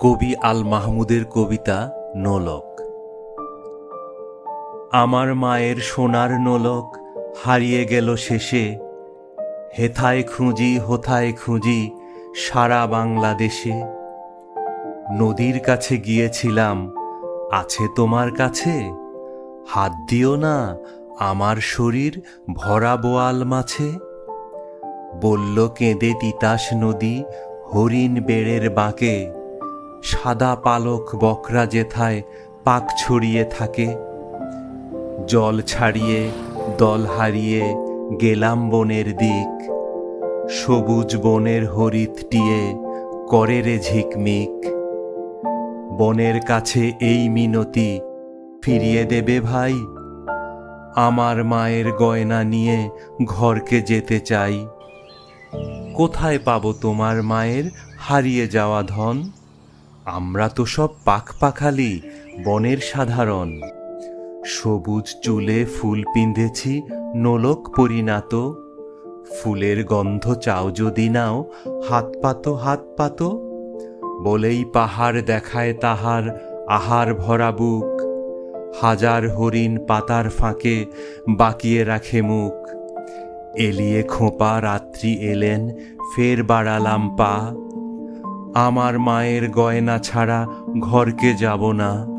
কবি আল মাহমুদের কবিতা নোলক। আমার মায়ের সোনার নোলক হারিয়ে গেল শেষে। হেথায় খুঁজি, হোথায় খুঁজি সারা বাংলাদেশে। নদীর কাছে গিয়েছিলাম, আছে তোমার কাছে? হাত দিও না, আমার শরীর ভরা বোয়াল মাছে। বলল, কেঁদে তিতাস নদী হরিণ বেড়ের বাঁকে। সাদা পালক বকরা যেথায় পাক ছড়িয়ে থাকে। জল ছাড়িয়ে, দল হারিয়ে গেলাম বনের দিক। সবুজ বনের হরিৎ টিয়ে করে রে ঝিকমিক। বনের কাছে এই মিনতি ফিরিয়ে দেবে ভাই। আমার মায়ের গয়না নিয়ে ঘরকে যেতে চাই। কোথায় পাবো তোমার মায়ের হারিয়ে যাওয়া ধন? আমরা তো সব পাখপাখালি বনের সাধারণ। সবুজ চুলে ফুল পিঁধেছি, নোলক পরিণাত। ফুলের গন্ধ চাও যদি নাও, হাত পাতো হাত পাতো। বলেই পাহাড় দেখায় তাহার আহার ভরা বুক। হাজার হরিণ পাতার ফাঁকে বাকিয়ে রাখে মুখ। এলিয়ে খোঁপা রাত্রি এলেন, ফের বাড়ালাম পা। আমার মায়ের গয়না ছাড়া ঘরকে যাব না।